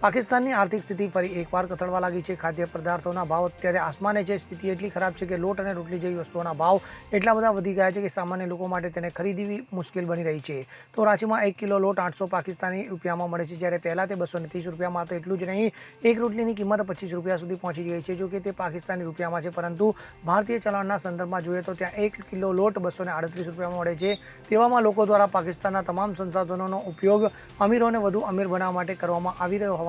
પાકિસ્તાનની આર્થિક સ્થિતિ ફરી એકવાર કથળવા લાગી છે. ખાદ્ય પદાર્થોના ભાવ અત્યારે આસમાને છે. સ્થિતિ એટલી ખરાબ છે કે લોટ અને રોટલી જેવી વસ્તુઓના ભાવ એટલા બધા વધી ગયા છે કે સામાન્ય લોકો માટે તેને ખરીદવી મુશ્કેલ બની રહી છે. તો રાંચીમાં એક કિલો લોટ આઠસો પાકિસ્તાની રૂપિયામાં મળે છે જ્યારે પહેલાં તે બસો ત્રીસ રૂપિયામાં હતો એટલું જ નહીં. એક રોટલીની કિંમત પચીસ રૂપિયા સુધી પહોંચી ગઈ છે. જો કે તે પાકિસ્તાની રૂપિયામાં છે, પરંતુ ભારતીય ચલણના સંદર્ભમાં જોઈએ તો ત્યાં એક કિલો લોટ બસો આડત્રીસ રૂપિયામાં મળે છે. તેવામાં લોકો દ્વારા પાકિસ્તાનના તમામ સંસાધનોનો ઉપયોગ અમીરોને વધુ અમીર બનાવવા માટે કરવામાં આવી રહ્યો